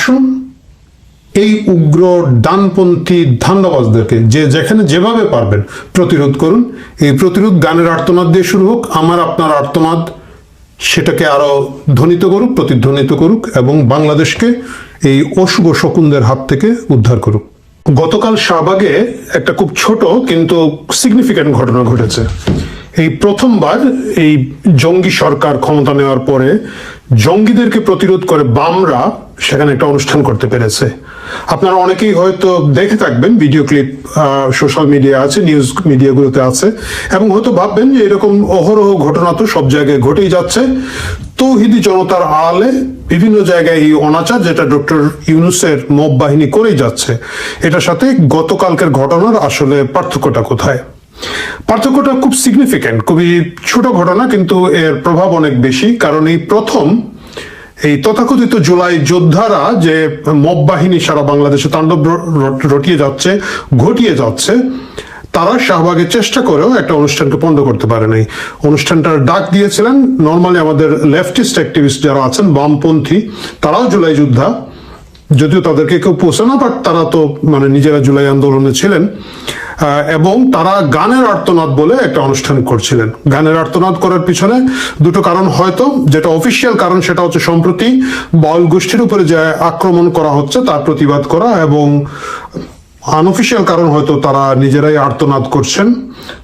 আসুন। এই উগ্র ডানপন্থী ধান্দাবাজদেরকে যে যেখানে যেভাবে পারবেন প্রতিরোধ করুন। এই প্রতিরোধ গানের আর্তনাদ দিয়ে শুরু হোক, আমার আপনার আর্তনাদ সেটাকে আরও ধ্বনিত করুক, প্রতিধ্বনিত করুক এবং বাংলাদেশকে এই অশুভ শকুনদের হাত থেকে উদ্ধার করুক। গতকাল শাহবাগে একটা খুব ছোট কিন্তু সিগনিফিক্যান্ট ঘটনা ঘটেছে। এই প্রথমবার এই জঙ্গি সরকার ক্ষমতা নেওয়ার পরে জঙ্গিদেরকে প্রতিরোধ করে বামরা সেখানে একটা অনুষ্ঠান করতে পেরেছে। আপনারা অনেকেই হয়তো দেখে থাকবেন, ভিডিও ক্লিপ সোশ্যাল মিডিয়া আছে, নিউজ মিডিয়াগুলোতে আছে, এবং হয়তো ভাববেন যে এরকম অহরহ ঘটনা তো সব জায়গায় ঘটেই যাচ্ছে। তৌহিদি জনতার আলে বিভিন্ন জায়গায় এই অনাচার যেটা ডক্টর ইউনুসের মব বাহিনী করেই যাচ্ছে, এটার সাথে গতকালকের ঘটনার আসলে পার্থক্যটা কোথায়? পার্থক্যটা খুব সিগনিফিক্যান্ট খুবই ছোট ঘটনা, কিন্তু এর প্রভাব অনেক বেশি। কারণ এই প্রথম, এই তথাকথিত জুলাই যোদ্ধারা যে মব বাহিনী সারা বাংলাদেশে তাণ্ডব রটিয়ে যাচ্ছে, ঘটিয়ে যাচ্ছে, তারা শাহবাগের চেষ্টা করেও একটা অনুষ্ঠানকে পণ্ড করতে পারে নাই। অনুষ্ঠানটার ডাক দিয়েছিলেন, নর্মালি আমাদের লেফটিস্ট অ্যাক্টিভিস্ট যারা আছেন, বামপন্থী, তারাও জুলাই যোদ্ধা, যদিও তাদেরকে কেউ পোষে না বাট তারা তো মানে নিজেরা জুলাই আন্দোলনে ছিলেন। এবং তারা গানের আর্তনাদ বলে একটা অনুষ্ঠান করছিলেন। গানের আর্তনাদ করার পিছনে দুটো কারণ হয়তো। যেটা অফিসিয়াল কারণ সেটা হচ্ছে সম্প্রতি বল গোষ্ঠীর উপরে যে আক্রমণ করা হচ্ছে তার প্রতিবাদ করা এবং আনঅফিসিয়াল কারণ হয়তো তারা নিজেরাই আর্তনাদ করছেন।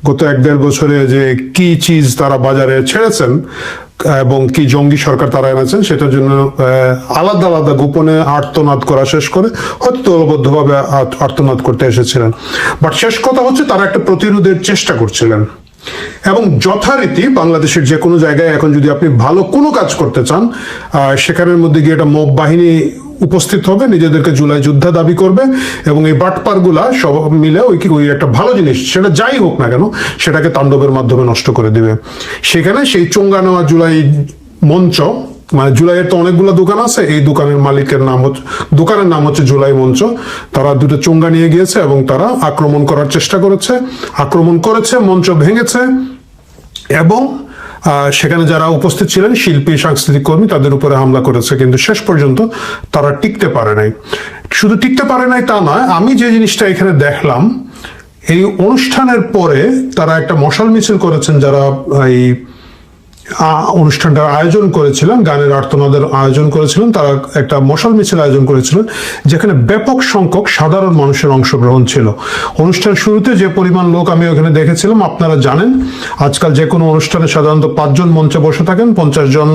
গত এক দেড় বছরে যে কি চিজ তারা বাজারে ছেড়েছেন এবং কি জঙ্গি সরকার তারা এনেছেন সেটার জন্য আলাদা আলাদা গোপনে আর্তনাদ করা শেষ করে হয়তো দলবদ্ধভাবে আর্তনাদ করতে এসেছিলেন। বাট শেষ কথা হচ্ছে তারা একটা প্রতিরোধের চেষ্টা করছিলেন। এবং যথারীতি বাংলাদেশের যে কোনো জায়গায় এখন যদি আপনি ভালো কোনো কাজ করতে চান সেখানের মধ্যে গিয়ে একটা মব বাহিনী উপস্থিত হবে, নিজেদেরকে জুলাই যোদ্ধা দাবি করবে এবং এই বাটপারগুলা সব মিলে ওই কি ওই একটা ভালো জিনিস, সেটা যাই হোক না কেন, সেটাকে তাণ্ডবের মাধ্যমে নষ্ট করে দিবে। সেখানে সেই চোঙ্গা নেওয়া জুলাই মঞ্চ মানে জুলাইয়ের তো অনেকগুলো দোকান আছে, এই দোকানের মালিকের নাম হচ্ছে দোকানের নাম হচ্ছে জুলাই মঞ্চ। তারা দুটো চোঙ্গা নিয়ে গিয়েছে এবং তারা আক্রমণ করার চেষ্টা করেছে। আক্রমণ করেছে, মঞ্চ ভেঙেছে এবং সেখানে যারা উপস্থিত ছিলেন, শিল্পী, সাংস্কৃতিক কর্মী, তাদের উপরে হামলা করেছে, কিন্তু শেষ পর্যন্ত তারা টিকতে পারে নাই। শুধু টিকতে পারে নাই তা নয়, আমি যে জিনিসটা এখানে দেখলাম, এই অনুষ্ঠানের পরে তারা একটা মশাল মিছিল করেছেন যারা এই অনুষ্ঠানটার আয়োজন করেছিলেন, গানের আর্তনাদের আয়োজন করেছিলেন, তারা একটা মশাল মিছিল আয়োজন করেছিলেন, যেখানে ব্যাপক সংখ্যক সাধারণ মানুষের অংশগ্রহণ ছিল। অনুষ্ঠান শুরুতে যে পরিমাণ লোক আমি ওখানে দেখেছিলাম, আপনারা জানেন, আজকাল যে কোনো অনুষ্ঠানে সাধারণত পাঁচজন মঞ্চে বসে থাকেন, পঞ্চাশ জন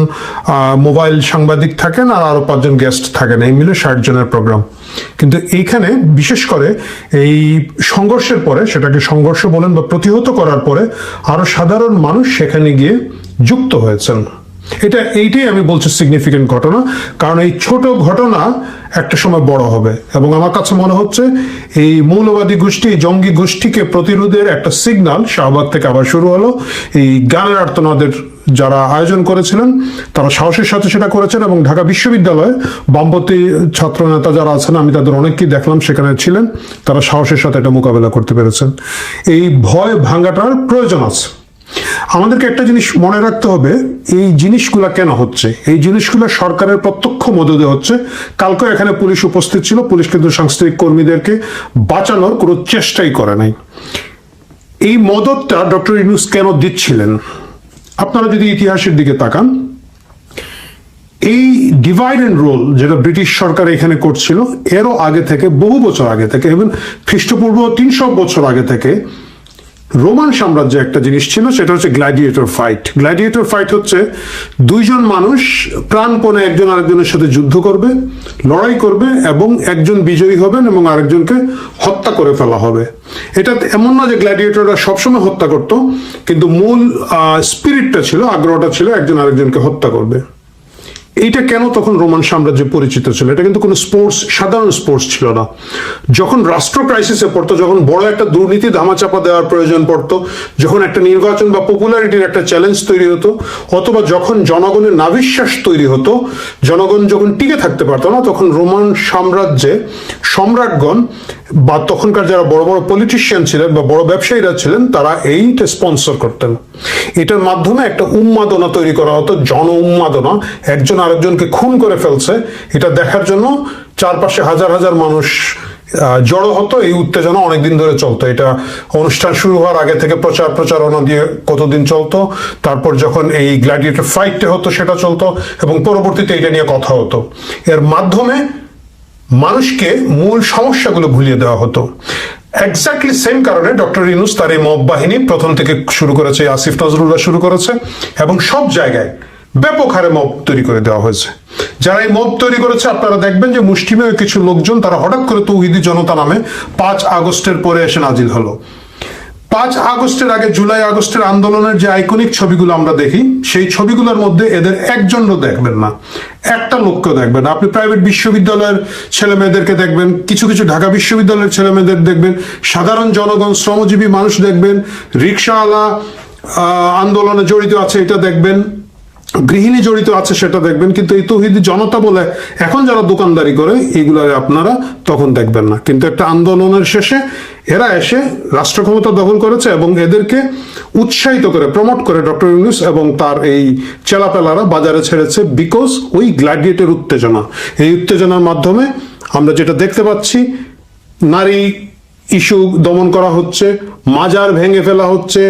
মোবাইল সাংবাদিক থাকেন আর আরও পাঁচজন গেস্ট থাকেন, এই মিলে ষাট জনের প্রোগ্রাম। কিন্তু এইখানে বিশেষ করে এই সংঘর্ষের পরে, সেটাকে সংঘর্ষ বলেন বা প্রতিহত করার পরে, আরও সাধারণ মানুষ সেখানে গিয়ে যুক্ত হয়েছেন। এটা এইটাই আমি বলছি সিগনিফিকেন্ট ঘটনা, কারণ এই ছোট ঘটনা একটা সময় বড় হবে। এবং আমার কাছে মনে হচ্ছে এই মৌলবাদী গোষ্ঠী জঙ্গি গোষ্ঠীকে প্রতিরোধের একটা সিগন্যাল শাহবাগ থেকে আবার শুরু হলো। এই গানের আর্তনাদের যারা আয়োজন করেছিলেন, তারা সাহসের সাথে সেটা করেছেন এবং ঢাকা বিশ্ববিদ্যালয়ে বামপন্থী ছাত্র নেতা যারা আছেন, আমি তাদের অনেককেই দেখলাম, সেখানে ছিলেন। তারা সাহসের সাথে এটা মোকাবেলা করতে পেরেছেন। এই ভয় ভাঙাটার প্রয়োজন আছে। আমাদেরকে একটা জিনিস মনে রাখতে হবে, এই জিনিসগুলা কেন হচ্ছে? এই জিনিসগুলো সরকারের প্রত্যক্ষ মদদে হচ্ছে। কালকে এখানে পুলিশ উপস্থিত ছিল, পুলিশ কিন্তু সাংস্কৃতিক কর্মীদেরকে বাঁচানোর কোনো চেষ্টাই করে নাই। এই মদতটা ডক্টর ইউনুস কেন দিচ্ছিলেন? আপনারা যদি ইতিহাসের দিকে তাকান, এই ডিভাইড অ্যান্ড রোল যেটা ব্রিটিশ সরকার এখানে করছিল, এরও আগে থেকে, বহু বছর আগে থেকে এবং খ্রিস্টপূর্ব তিনশো বছর আগে থেকে রোমান সাম্রাজ্যে একটা জিনিস ছিল, সেটা হচ্ছে গ্ল্যাডিয়েটর ফাইট গ্ল্যাডিয়েটর ফাইট হচ্ছে দুইজন মানুষ প্রাণপণে একজন আরেকজনের সাথে যুদ্ধ করবে, লড়াই করবে এবং একজন বিজয়ী হবেন এবং আরেকজনকে হত্যা করে ফেলা হবে। এটা এমন না যে গ্ল্যাডিয়েটররা সবসময় হত্যা করত, কিন্তু মূল স্পিরিটটা ছিল, আগ্রহটা ছিল একজন আরেকজনকে হত্যা করবে। এইটা কেন তখন রোমান সাম্রাজ্যে পরিচিত ছিল? এটা কিন্তু কোনো স্পোর্টস সাধারণ স্পোর্টস ছিল না। যখন রাষ্ট্র ক্রাইসিসে পড়তো, যখন বড় একটা দুর্নীতি ধামাচাপা দেওয়ার প্রয়োজন পড়তো, যখন একটা নির্বাচন বা পপুলারিটির একটা চ্যালেঞ্জ তৈরি হতো, অথবা যখন জনগণের নাবিশ্বাস তৈরি হতো, জনগণ যখন টিকে থাকতে পারতো না, তখন রোমান সাম্রাজ্যে সম্রাটগণ বা তখনকার যারা বড় বড় পলিটিশিয়ান ছিলেন বা বড় ব্যবসায়ীরা ছিলেন, তারা এইটা স্পন্সর করতেন। এটার মাধ্যমে একটা উন্মাদনা তৈরি করা হতো, জন উন্মাদনা। একজন আরেকজনকে খুন করে ফেলছে, এটা দেখার জন্য চারপাশে হাজার হাজার মানুষ জড়ো হতো। এই উত্তেজনা অনেকদিন ধরে চলতো। এটা অনুষ্ঠান শুরু হওয়ার আগে থেকে প্রচার প্রচারণা দিয়ে কতদিন চলতো, তারপর যখন এই গ্ল্যাডিয়েটর ফাইটটা হতো, সেটা চলতো এবং পরবর্তীতে এটা নিয়ে কথা হতো। এর মাধ্যমে মানুষকে মূল সমস্যাগুলো ভুলিয়ে দেওয়া হতো। এক্স্যাক্টলি সেম কারণে ডক্টর ইনুস তার এই মব বাহিনী প্রথম থেকে শুরু করেছে, আসিফ নজরুল্লাহ শুরু করেছে, এবং সব জায়গায় ব্যাপক হারে মব তৈরি করে দেওয়া হয়েছে। যারা এই মব তৈরি করেছে, আপনারা দেখবেন যে মুষ্টিমেয় কিছু লোকজন তারা হঠাৎ করে তৌহিদি জনতা নামে পাঁচ আগস্টের পরে এসে নাজিল হলো। পাঁচ আগস্টের আগে জুলাই আগস্টের আন্দোলনের যে আইকনিক ছবিগুলো আমরা দেখি, সেই ছবিগুলোর মধ্যে এদের একজনও দেখবেন না। একটা লোককেও দেখবেন। আপনি প্রাইভেট বিশ্ববিদ্যালয়ের ছেলে মেয়েদেরকে দেখবেন, কিছু কিছু ঢাকা বিশ্ববিদ্যালয়ের ছেলে মেয়েদের দেখবেন, সাধারণ জনগণ, শ্রমজীবী মানুষ দেখবেন রিক্সাওয়ালা আন্দোলনে জড়িত আছে, এটা দেখবেন। গৃহিণী জড়িত আছে, সেটা দেখবেন। কিন্তু এই তৌহিদি জনতা বলে এখন যারা দোকানদারি করে এগুলো আপনারা তখন দেখবেন না। কিন্তু একটা আন্দোলনের শেষে এরা এসে রাষ্ট্র ক্ষমতা দখল করেছে এবং এদেরকে উৎসাহিত করে প্রমোট করে ডক্টর ইউনুস এবং তার এই চেলাপেলারা বাজারে ছেড়েছে বিকজ ওই গ্ল্যাডিয়েটের উত্তেজনা। এই উত্তেজনার মাধ্যমে আমরা যেটা দেখতে পাচ্ছি, নারী ইস্যু দমন করা হচ্ছে, মাজার ভেঙে ফেলা হচ্ছে,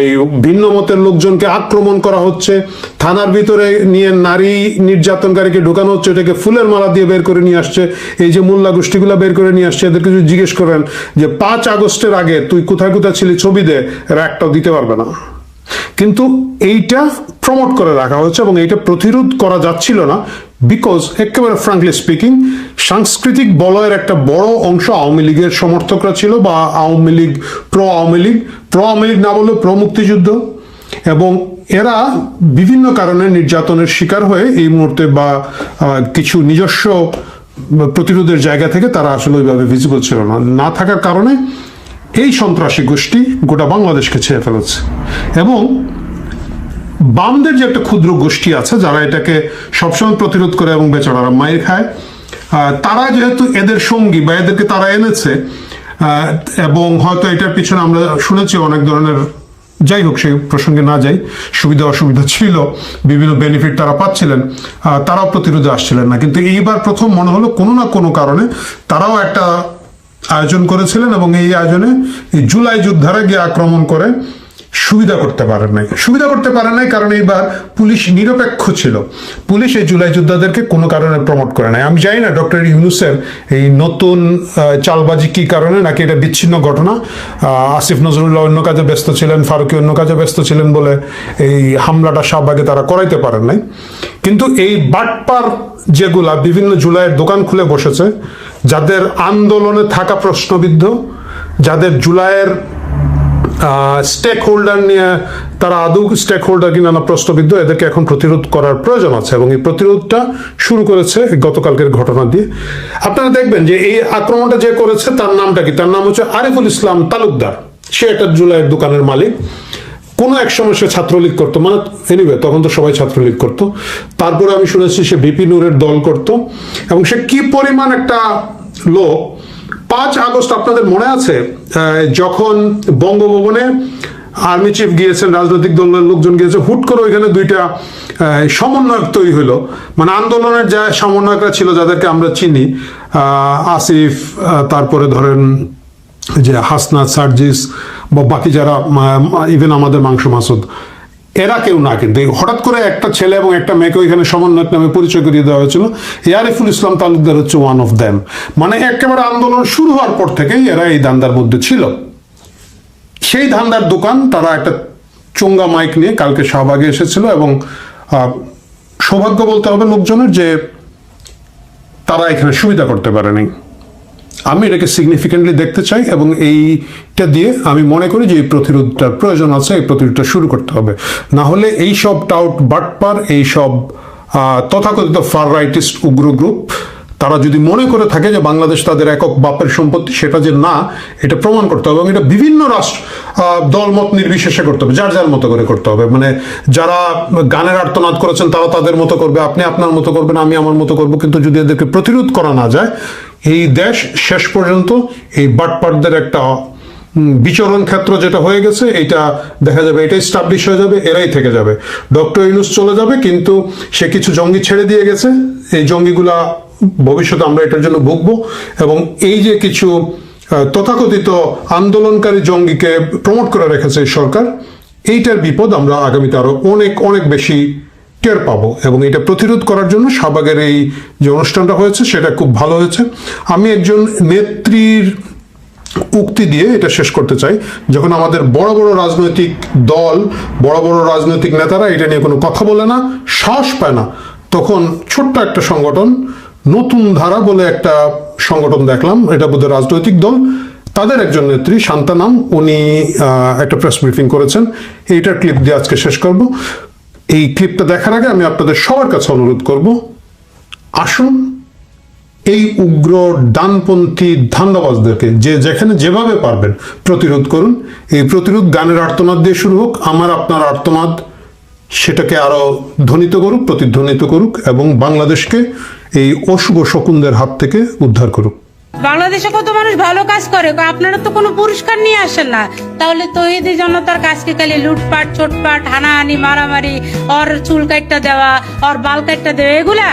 এই ভিন্ন মতের লোকজনকে আক্রমণ করা হচ্ছে, থানার ভিতরে নিয়ে নারী নির্যাতনকারীকে ঢোকানো হচ্ছে, এটাকে ফুলের মালা দিয়ে বের করে নিয়ে আসছে, এই যে মোল্লা গোষ্ঠীগুলো বের করে নিয়ে আসছে, এদেরকে যদি জিজ্ঞেস করেন যে পাঁচ আগস্টের আগে তুই কোথায় কোথায় ছিলি, ছবি দে, এরা একটাও দিতে পারবে না। কিন্তু এইটা প্রমোট করে রাখা হচ্ছে এবং এইটা প্রতিরোধ করা যাচ্ছিল না বিকজ একেবারে ফ্রাঙ্কলি স্পিকিং সাংস্কৃতিক বলয়ের একটা বড় অংশ আওয়ামী লীগের সমর্থকরা ছিল বা আওয়ামী লীগ, প্র আওয়ামী লীগ। প্র আওয়ামী লীগ না বললেও প্র মুক্তিযুদ্ধ। এবং এরা বিভিন্ন কারণে নির্যাতনের শিকার হয়ে এই মুহূর্তে বা কিছু নিজস্ব প্রতিরোধের জায়গা থেকে তারা আসলে ওইভাবে ভিজিবল ছিল না। না থাকার কারণে এই সন্ত্রাসী গোষ্ঠী গোটা বাংলাদেশকে ছেয়ে ফেলেছে। এবং বামদের যে একটা ক্ষুদ্র গোষ্ঠী আছে, যারা এটাকে সবসময় প্রতিরোধ করে এবং বেচারারা মায়ের খায় তারা যেহেতু এদের সঙ্গী বা এদেরকে তারা এনেছে এবং হয়তো এটার পিছনে আমরা শুনেছি অনেক ধরনের, যাই হোক সেই প্রসঙ্গে না যাই, সুবিধা অসুবিধা ছিল, বিভিন্ন বেনিফিট তারা পাচ্ছিলেন তারাও প্রতিরোধে আসছিলেন না। কিন্তু এইবার প্রথম মনে হলো কোনো না কোনো কারণে তারাও একটা আয়োজন করেছিলেন এবং এই আয়োজনে জুলাই যোদ্ধারা গিয়ে আক্রমণ করে সুবিধা করতে পারেন নাই। সুবিধা করতে পারেন নাই কারণ এইবার পুলিশ নিরপেক্ষ ছিল। পুলিশ এই জুলাই যোদ্ধাদেরকে কোনো কারণে প্রমোট করে নাই। আমি জানি না, ডক্টর ইউনুসের এই নতুন চালবাজি কি কারণে নাকি এটা বিচ্ছিন্ন ঘটনা। আসিফ নজরুল্লাহ অন্য কাজে ব্যস্ত ছিলেন, ফারুকি অন্য কাজে ব্যস্ত ছিলেন বলে এই হামলাটা শাহবাগে তারা করাইতে পারেন নাই। কিন্তু এই বাটপার যেগুলা বিভিন্ন জুলাইয়ের দোকান খুলে বসেছে, যাদের আন্দোলনে থাকা প্রশ্নবিদ্ধ, যাদের জুলাইয়ের স্টেক হোল্ডার নিয়ে তারা আদৌ স্টেক হোল্ডার কিনা না প্রশ্নবিদ্ধ, এদেরকে এখন প্রতিরোধ করার প্রয়োজন আছে এবং এই প্রতিরোধটা শুরু করেছে গতকালকের ঘটনা দিয়ে। আপনারা দেখবেন যে এই আক্রমণটা যে করেছে, তার নামটা কি? তার নাম হচ্ছে আরিফুল ইসলাম তালুকদার। সে একটা জুলাইয়ের দোকানের মালিক। কোনো এক সময় সে ছাত্রলীগ করতো মানে এনিওয়ে তখন তো সবাই ছাত্রলীগ করতো। তারপরে আমি শুনেছি সে বিপি নূরের দল করত। এবং সে কি পরিমাণ একটা লোক পাঁচ আগস্ট আপনাদের মনে আছে যখন বঙ্গভবনে আর্মি চিফ গিয়েছেন, রাজনৈতিক দলের লোকজন গিয়েছে, হুট করে ওইখানে দুইটা সমন্বয়ক তৈরি হলো। মানে আন্দোলনের যা সমন্বয়করা ছিল যাদেরকে আমরা চিনি আসিফ তারপরে ধরেন যে হাসনাত, সার্জিস, বা বাকি যারা ইভেন আমাদের মাংস মাসুদ এরা কেউ না, কিন্তু হঠাৎ করে একটা ছেলে এবং একটা মেয়েকে ওইখানে সমন্বয়ক নামে পরিচয় করিয়ে দেওয়া হয়েছিল। এই আরিফুল ইসলাম তালুকদার হচ্ছে ওয়ান অফ দ্যাম মানে একেবারে আন্দোলন শুরু হওয়ার পর থেকেই এরা এই দান্দার মধ্যে ছিল। সেই ধান্দার দোকান, তারা একটা চোঙ্গা মাইক নিয়ে কালকে শাহবাগে এসেছিল এবং সৌভাগ্য বলতে হবে লোকজনের যে তারা এখানে সুবিধা করতে পারেনি। আমি এটাকে সিগনিফিকেন্টলি দেখতে চাই এবং এইটা দিয়ে আমি মনে করি যে এই প্রতিরোধটার প্রয়োজন আছে, এই প্রতিরোধটা শুরু করতে হবে। না হলে এই সব টাউট বাটপার, এই সব তথাকথিত ফার রাইটিস্ট উগ্র গ্রুপ তারা যদি মনে করে থাকে যে বাংলাদেশ তাদের একক বাপের সম্পত্তি, সেটা যে না, এটা প্রমাণ করতে হবে এবং এটা বিভিন্ন রাষ্ট্র দলমত নির্বিশেষে করতে হবে, যার যার মতো করে করতে হবে। মানে যারা গানের আর্তনাদ করেছেন, তারা তাদের মতো করবে, আপনি আপনার মতো করবেন, আমি আমার মতো করব, কিন্তু যদি এদেরকে প্রতিরোধ করা না যায় এই দেশ শেষ পর্যন্ত এই বাটপাটদের একটা বিচরণ ক্ষেত্র যেটা হয়ে গেছে এটা দেখা যাবে, এটা স্টাবলিশ হয়ে যাবে, এরাই থেকে যাবে। ডক্টর ইউনুস চলে যাবে, কিন্তু সে কিছু জঙ্গি ছেড়ে দিয়ে গেছে। এই জঙ্গিগুলা ভবিষ্যতে আমরা এটার জন্য ভুগবো। এবং এই যে কিছু তথাকথিত আন্দোলনকারী জঙ্গিকে প্রমোট করে রেখেছে সরকার, এইটার বিপদ আমরা আগামীতে আরও অনেক অনেক বেশি টের পাবো এবং এটা প্রতিরোধ করার জন্য শাহবাগের এই যে অনুষ্ঠানটা হয়েছে, সেটা খুব ভালো হয়েছে। আমি একজন নেত্রীর উক্তি দিয়ে এটা শেষ করতে চাই। যখন আমাদের বড় বড় রাজনৈতিক দল, বড় বড় রাজনৈতিক নেতারা এটা নিয়ে কোনো কথা বলে না, সাহস পায় না, তখন ছোট্ট একটা সংগঠন, নতুন ধারা বলে একটা সংগঠন দেখলাম, এটা বোধহয় রাজনৈতিক দল। তাদের একজন নেত্রী শান্তানাম উনি একটা প্রেস ব্রিফিং করেছেন। এইটার ক্লিপ দিয়ে আজকে শেষ করব। এই ক্লিপটা দেখার আগে আমি আপনাদের সবার কাছে অনুরোধ করব, আসুন এই উগ্র ডানপন্থী ধান্দাবাজদেরকে যে যেখানে যেভাবে পারবেন প্রতিরোধ করুন। এই প্রতিরোধ গানের আর্তনাদ দিয়ে শুরু হোক, আমার, আপনার আর্তনাদ সেটাকে আরও ধ্বনিত করুক, প্রতিধ্বনিত করুক এবং বাংলাদেশকে এই অশুভ শকুনদের হাত থেকে উদ্ধার করুক। বাংলাদেশে কত মানুষ ভালো কাজ করে? আপনারা তো কোনো পুরস্কার নিয়ে আসেন না। তাহলে তহিদি জনতার কাজকে খালি লুটপাট চোটপাট হানাহানি, মারামারি, ওর চুল কাটটা দেওয়া, ওর বাল কাটটা দেওয়া, এগুলা?